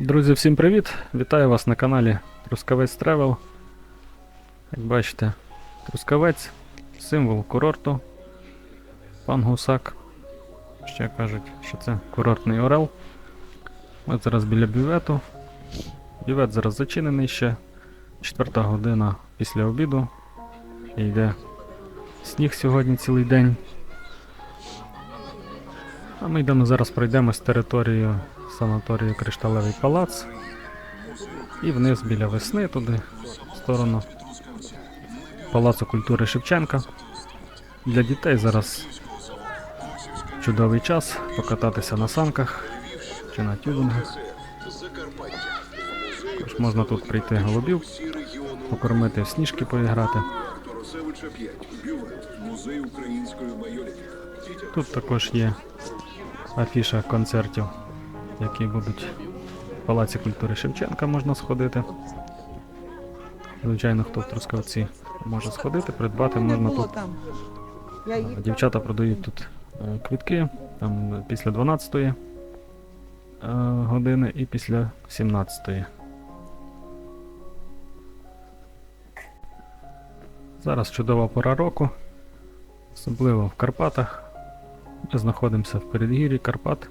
Друзі, всім привіт! Вітаю вас на каналі Трускавець Тревел. Як бачите, Трускавець, символ курорту. Пан Гусак. Ще кажуть, що це курортний орел. От зараз біля бювету. Бювет зараз зачинений ще. Четверта година після обіду. Йде сніг сьогодні цілий день. А ми йдемо зараз пройдемось територією санаторію Кришталевий палац. І вниз біля весни туди, в сторону Палацу культури Шевченка. Для дітей зараз чудовий час покататися на санках чи на тюбингах. Також можна тут прийти голубів, покормити сніжки поіграти. Тарасевича 5. Музей української майоліки. Тут також є афіша концертів, які будуть в Палаці культури Шевченка можна сходити. Звичайно, хто в Трускавці може сходити, придбати можна тут. Дівчата продають тут е, квитки там після 12 е, години і після 17. Зараз чудова пора року, особливо в Карпатах. Ми знаходимося в передгір'ї Карпат.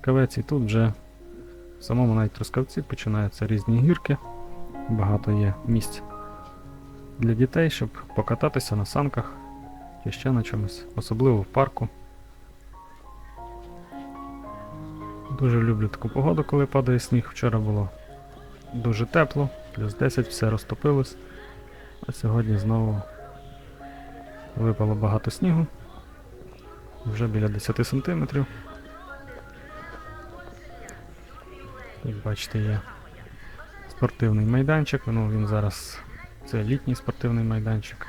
Трускавець і тут вже в самому навіть Трускавці починаються різні гірки. Багато є місць для дітей, щоб покататися на санках чи ще на чомусь, особливо в парку. Дуже люблю таку погоду, коли падає сніг. Вчора було дуже тепло, плюс 10, все розтопилось. А сьогодні знову випало багато снігу. Вже біля 10 сантиметрів. Як бачите, є спортивний майданчик. Ну, він зараз це літній спортивний майданчик.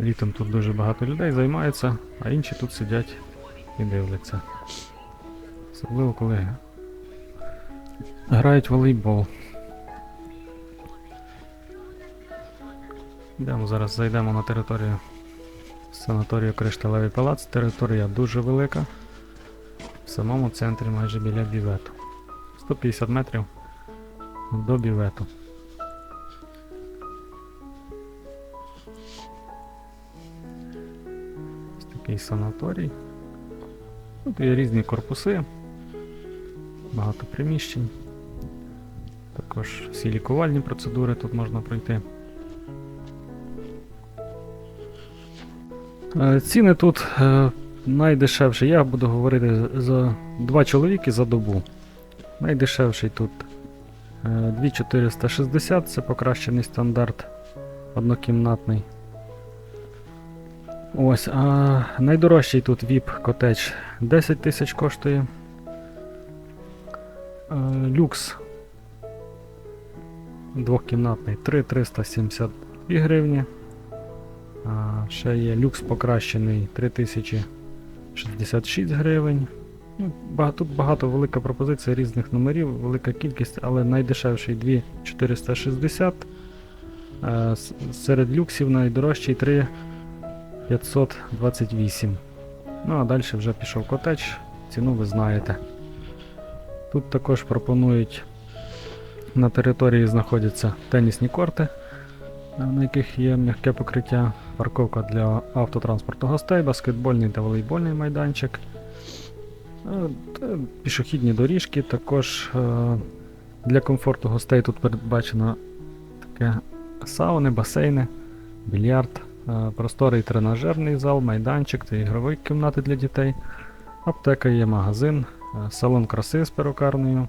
Літом тут дуже багато людей займаються, а інші тут сидять і дивляться. Особливо коли грають в волейбол. Йдемо зараз зайдемо на територію санаторію Кришталевий палац. Територія дуже велика. В самому центрі майже біля бювету. 150 метрів до бювету. Ось такий санаторій. Тут є різні корпуси, багато приміщень. Також всі лікувальні процедури тут можна пройти. Е, Ціни тут е, найдешевші. Я буду говорити за два чоловіки за добу. Найдешевший тут е, 2460, це покращений стандарт однокімнатний. Ось, а найдорожчий тут VIP котедж 10 тисяч коштує. Е, Люкс двохкімнатний 3372 гривні. А, ще є люкс покращений 3066 гривень. Ну, тут багато велика пропозиція різних номерів, велика кількість, але найдешевший 2460. Е, Серед люксів найдорожчий 3528. Ну а далі вже пішов котедж, ціну ви знаєте. Тут також пропонують на території знаходяться тенісні корти, е, на яких є м'яке покриття, парковка для автотранспорту гостей, баскетбольний та волейбольний майданчик. Е, Пішохідні доріжки, також е, для комфорту гостей тут передбачено таке сауни, басейни, більярд, е, просторий тренажерний зал, майданчик та ігрові кімнати для дітей. Аптека є магазин, салон краси з перукарнею,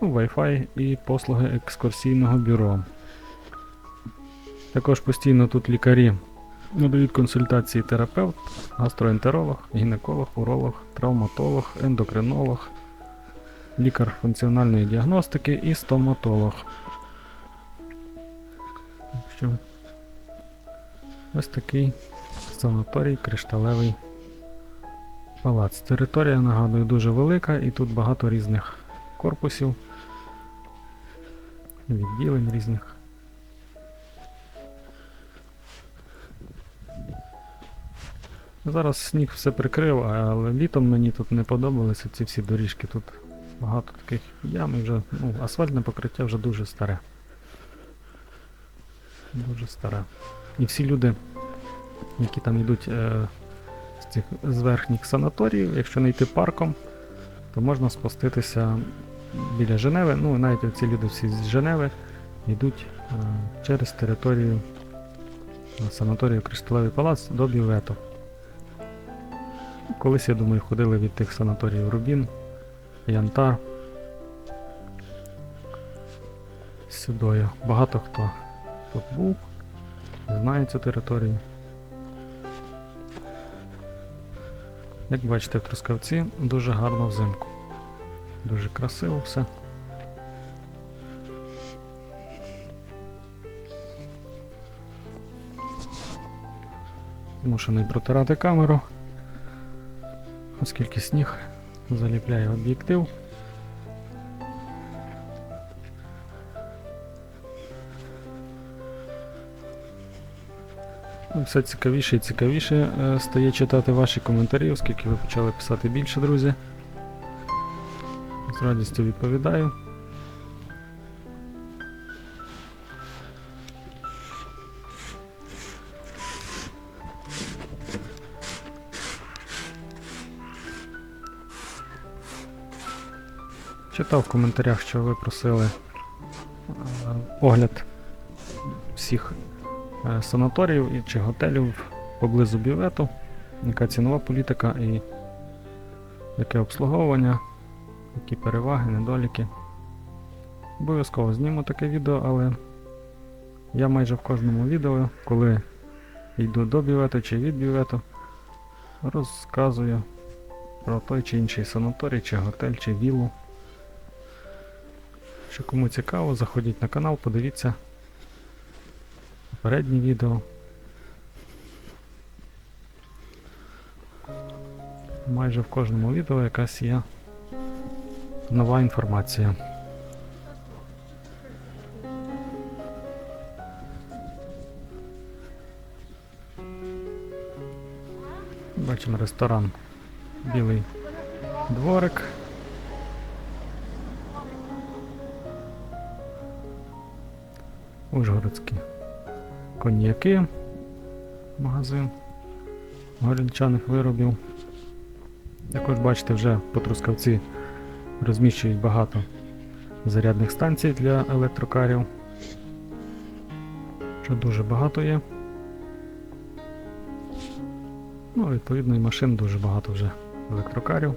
ну, Wi-Fi і послуги екскурсійного бюро. Також постійно тут лікарі надають консультації терапевт, гастроентеролог, гінеколог, уролог, травматолог, ендокринолог, лікар функціональної діагностики і стоматолог. Ось такий санаторій кришталевий палац. Територія, нагадую, дуже велика і тут багато різних корпусів, відділень різних. Зараз сніг все прикрив, але літом мені тут не подобалися ці всі доріжки. Тут багато таких ям і вже ну, асфальтне покриття вже дуже старе. Дуже старе. І всі люди, які там йдуть е, з цих з верхніх санаторіїв, якщо не йти парком, то можна спуститися біля Женеви. Ну, навіть ці люди всі з Женеви йдуть е, через територію е, санаторію Кришталевий палац до Бювету. Колись, я думаю, ходили від тих санаторіїв Рубін, Янтар. Сюдою. Багато хто тут був, знає цю територію. Як бачите, в Трускавці дуже гарно взимку. Дуже красиво все. Змушений протирати камеру, оскільки сніг заліпляє об'єктив. Ну, Все цікавіше і цікавіше е, стає читати ваші коментарі, оскільки ви почали писати більше, друзі. З радістю відповідаю. Читав в коментарях, що ви просили е, огляд всіх е, санаторіїв чи готелів поблизу бювету, яка цінова політика і яке обслуговування, які переваги, недоліки. Обов'язково зніму таке відео, але я майже в кожному відео, коли йду до бювету чи від бювету, розказую про той чи інший санаторій, чи готель, чи віллу. Якщо кому цікаво, заходіть на канал, подивіться попередні відео. Майже в кожному відео якась є нова інформація. Бачимо ресторан Білий дворик. Ужгородські коньяки, магазин горілчаних виробів. Також бачите, вже по Трускавці розміщують багато зарядних станцій для електрокарів. Що дуже багато є. Ну, відповідно, і машин дуже багато вже електрокарів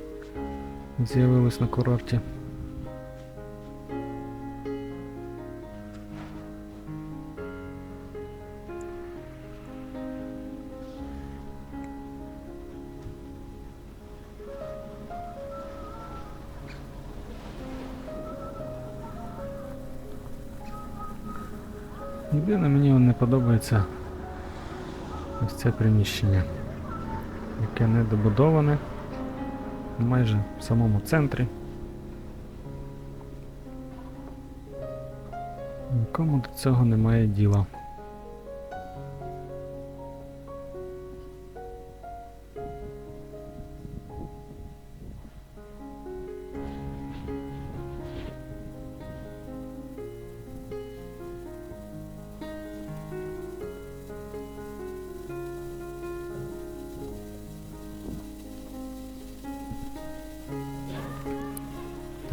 з'явилось на курорті. Єдине мені не подобається ось це приміщення, яке не добудоване майже в самому центрі. Нікому до цього немає діла.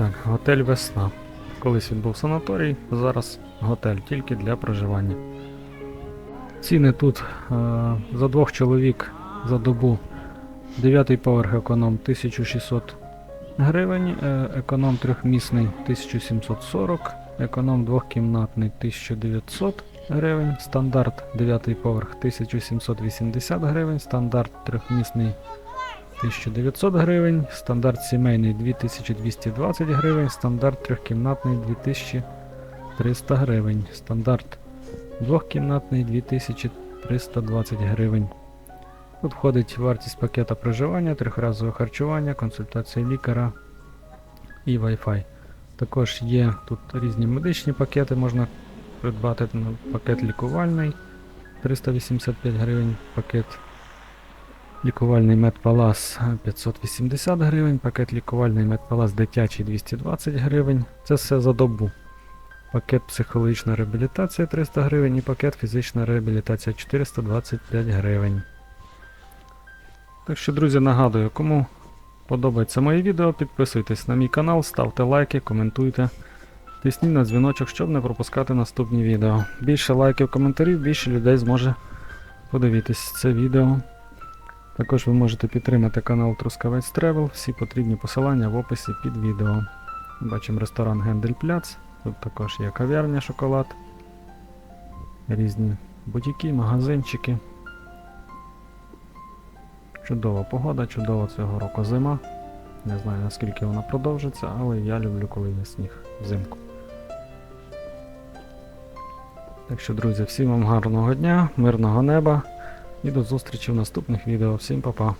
Так, готель Весна. Колись він був санаторій, зараз готель тільки для проживання. Ціни тут е, за двох чоловік за добу. Дев'ятий поверх економ 1600 гривень, е, економ трьохмісний 1740, економ двохкімнатний 1900 гривень, стандарт 9 поверх 1780 гривень, стандарт трьохмісний 1900 гривень, стандарт сімейний 2220 гривень, стандарт трьохкімнатний 2300 гривень, стандарт двохкімнатний 2320 гривень. Тут входить вартість пакета проживання, трьохразове харчування, консультація лікаря і Wi-Fi. Також є тут різні медичні пакети, можна придбати пакет лікувальний 385 гривень, пакет Лікувальний медпалас 580 гривень, пакет лікувальний медпалас дитячий 220 гривень. Це все за добу. Пакет психологічна реабілітація 300 гривень і пакет фізична реабілітація 425 гривень. Так що, друзі, нагадую, кому подобається моє відео, підписуйтесь на мій канал, ставте лайки, коментуйте. Тисніть на дзвіночок, щоб не пропускати наступні відео. Більше лайків, коментарів, більше людей зможе подивитись це відео. Також ви можете підтримати канал Трускавець Тревел. Всі потрібні посилання в описі під відео. Бачимо ресторан Гендель Пляц. Тут також є кав'ярня шоколад. Різні бутіки, магазинчики. Чудова погода, чудова цього року зима. Не знаю наскільки вона продовжиться, але я люблю, коли є сніг взимку. Так що, друзі, всім вам гарного дня, мирного неба і до зустрічі в наступних відео. Всім па-па!